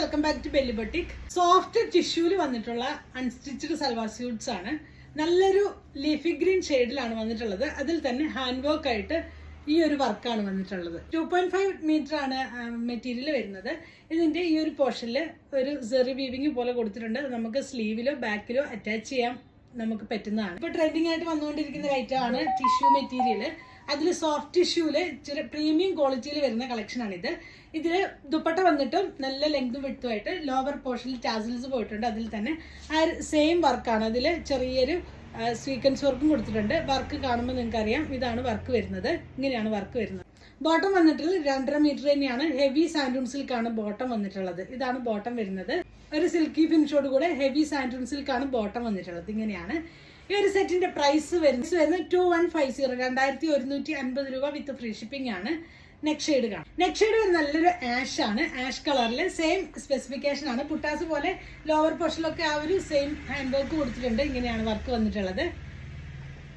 Welcome back to belly boutique soft ടിഷ്യൂൽ വന്നിട്ടുള്ള unstitched salwar suites ആണ്. നല്ലൊരു ലീഫി ഗ്രീൻ ഷെയ്ഡിലാണ് വന്നിട്ടുള്ളത്. അതിൽ തന്നെ ഹാൻഡ് വർക്ക് ആയിട്ട് ഈ ഒരു വർക്കാണ് വന്നിട്ടുള്ളത്. ടു പോയിന്റ് ഫൈവ് മീറ്റർ ആണ് മെറ്റീരിയൽ വരുന്നത്. ഇതിന്റെ ഈ ഒരു പോർഷനിൽ ഒരു സെറി വീവിങ് പോലെ കൊടുത്തിട്ടുണ്ട്. നമുക്ക് സ്ലീവിലോ ബാക്കിലോ അറ്റാച്ച് ചെയ്യാൻ നമുക്ക് പറ്റുന്നതാണ്. ഇപ്പൊ ട്രെൻഡിങ് ആയിട്ട് വന്നുകൊണ്ടിരിക്കുന്ന ഐറ്റമാണ് ടിഷ്യൂ മെറ്റീരിയൽ അതിൽ സോഫ്റ്റ് ടിഷ്യൂൽ ഇച്ചിരി പ്രീമിയം ക്വാളിറ്റിയിൽ വരുന്ന കളക്ഷൻ ഇത്. ഇതിൽ ദുപ്പട്ട വന്നിട്ടും നല്ല ലെങ്തും വിട്ടുമായിട്ട് ലോവർ പോർഷനിൽ ടാസിൽസ് പോയിട്ടുണ്ട്. അതിൽ തന്നെ ആ സെയിം വർക്കാണ് അതിൽ ചെറിയൊരു സ്വീക്വൻസ് വർക്കും കൊടുത്തിട്ടുണ്ട്. വർക്ക് കാണുമ്പോൾ നിങ്ങൾക്ക് അറിയാം ഇതാണ് വർക്ക് വരുന്നത്. ഇങ്ങനെയാണ് വർക്ക് വരുന്നത്. ബോട്ടം വന്നിട്ടുള്ളത് രണ്ടര മീറ്റർ തന്നെയാണ്. ഹെവി സാൻഡൂൺ ബോട്ടം വന്നിട്ടുള്ളത്. ഇതാണ് ബോട്ടം വരുന്നത്. ഒരു സിൽക്കി ഫിനിഷോട് കൂടെ ഹെവി സാൻഡൂൺ സിൽക്കാണ് ബോട്ടം വന്നിട്ടുള്ളത്. ഇങ്ങനെയാണ് ഈ ഒരു സെറ്റിന്റെ പ്രൈസ് വരുന്നത് വരുന്നത്. ടു വൺ ഫൈവ് സീറോ രണ്ടായിരത്തി ഒരുന്നൂറ്റി അൻപത് രൂപ വിത്ത് ഫ്രീ ഷിപ്പിംഗ് ആണ്. നെക്ക് കാണാം. നെക്ക് നല്ലൊരു ആഷ് ആണ്. ആഷ് കളറിൽ സെയിം സ്പെസിഫിക്കേഷൻ ആണ്. പുട്ടാസ് പോലെ ലോവർ പോർഷനിലൊക്കെ ആ ഒരു സെയിം ഹാൻഡ് വർക്ക് കൊടുത്തിട്ടുണ്ട്. ഇങ്ങനെയാണ് വർക്ക് വന്നിട്ടുള്ളത്.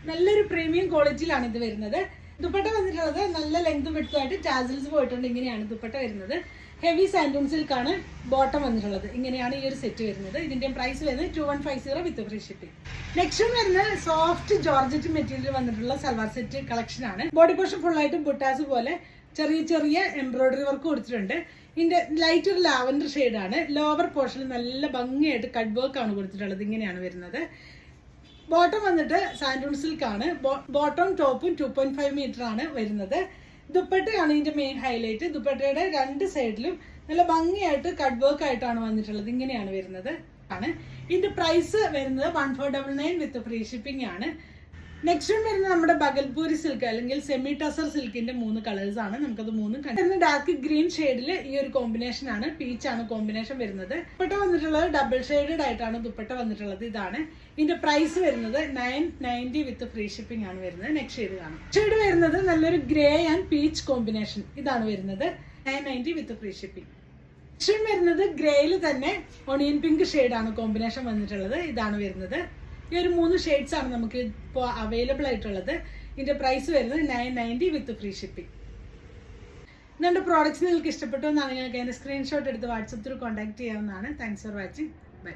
നല്ലൊരു പ്രീമിയം ക്വാളിറ്റിയിലാണ് ഇത് വരുന്നത്. ദുപ്പട്ട വന്നിട്ടുള്ളത് നല്ല ലെങ്ത് വിട്ടുമായിട്ട് ടാസിൽസ് പോയിട്ടുണ്ട്. ഇങ്ങനെയാണ് ദുപ്പട്ട വരുന്നത്. ഹെവി സാൻഡൂൺ സിൽക്കാണ് ബോട്ടം വന്നിട്ടുള്ളത്. ഇങ്ങനെയാണ് ഈ ഒരു സെറ്റ് വരുന്നത്. ഇതിന്റെ പ്രൈസ് വരുന്നത് two one five zero with free shipping next വരുന്നത് സോഫ്റ്റ് ജോർജറ്റ് മെറ്റീരിയൽ വന്നിട്ടുള്ള സൽവാർ സെറ്റ് കളക്ഷൻ ആണ്. ബോഡി പോർഷൻ ഫുൾ ആയിട്ട് ബുട്ടാസ് പോലെ ചെറിയ ചെറിയ എംബ്രോയിഡറി വർക്ക് കൊടുത്തിട്ടുണ്ട്. ഇതിന്റെ ലൈറ്റ് ഒരു ലാവൻഡർ ആണ്. ലോവർ പോർഷനിൽ നല്ല ഭംഗിയായിട്ട് കട്ട് വർക്ക് ആണ് കൊടുത്തിട്ടുള്ളത്. ഇങ്ങനെയാണ് വരുന്നത്. ബോട്ടം വന്നിട്ട് സാൻഡൂൺ സിൽക്ക് ആണ് ബോട്ടം ടോപ്പും ടു പോയിന്റ് ഫൈവ് മീറ്റർ ആണ് വരുന്നത്. ദുപ്പട്ടയാണ് ഇതിന്റെ മെയിൻ ഹൈലൈറ്റ് ദുപ്പട്ടയുടെ രണ്ട് സൈഡിലും നല്ല ഭംഗിയായിട്ട് കട്ട് വർക്ക് ആയിട്ടാണ് വന്നിട്ടുള്ളത്. ഇങ്ങനെയാണ് വരുന്നത്. ആണ്. ഇതിന്റെ പ്രൈസ് വരുന്നത് one four double nine with free shipping ആണ്. നെക്സ്റ്റ് വരുന്നത് നമ്മുടെ ബഗൽപൂരി സിൽക്ക് അല്ലെങ്കിൽ സെമി ടസർ സിൽക്കിന്റെ മൂന്ന് കളേഴ്സ് ആണ്. നമുക്കത് മൂന്നും കണ്ടു ഡാർക്ക് ഗ്രീൻ ഷെയ്ഡിൽ ഈ ഒരു കോമ്പിനേഷൻ ആണ്. പീച്ച് ആണ് കോമ്പിനേഷൻ വരുന്നത്. ദുപ്പട്ട വന്നിട്ടുള്ളത് ഡബിൾ ഷെയ്ഡഡ് ആയിട്ടാണ് ദുപ്പട്ട വന്നിട്ടുള്ളത്. ഇതാണ്. ഇതിന്റെ പ്രൈസ് വരുന്നത് nine ninety with free shipping ആണ് വരുന്നത്. നെക്സ്റ്റ് ഷെയ്ഡ് കാണാം. ഷെയ്ഡ് വരുന്നത് നല്ലൊരു ഗ്രേ ആൻഡ് പീച്ച് കോമ്പിനേഷൻ ഇതാണ് വരുന്നത്. Nine ninety with free shipping next വരുന്നത് ഗ്രേയിൽ തന്നെ ഒണിയൻ പിങ്ക് ആണ് കോമ്പിനേഷൻ വന്നിട്ടുള്ളത്. ഇതാണ് വരുന്നത്. ഈ ഒരു മൂന്ന് ഷെയ്ഡ്സ് ആണ് നമുക്ക് ഇപ്പോൾ അവൈലബിൾ ആയിട്ടുള്ളത്. ഇതിന്റെ പ്രൈസ് വരുന്നത് nine ninety with free shipping നിങ്ങളുടെ പ്രോഡക്റ്റ്സ് നിങ്ങൾക്ക് ഇഷ്ടപ്പെട്ടു എന്നാണ് നിങ്ങൾക്ക് അതിന്റെ സ്ക്രീൻഷോട്ട് എടുത്ത് വാട്സപ്പ് ത്രൂ കോൺടാക്ട് ചെയ്യാവുന്നതാണ്. Thanks for watching bye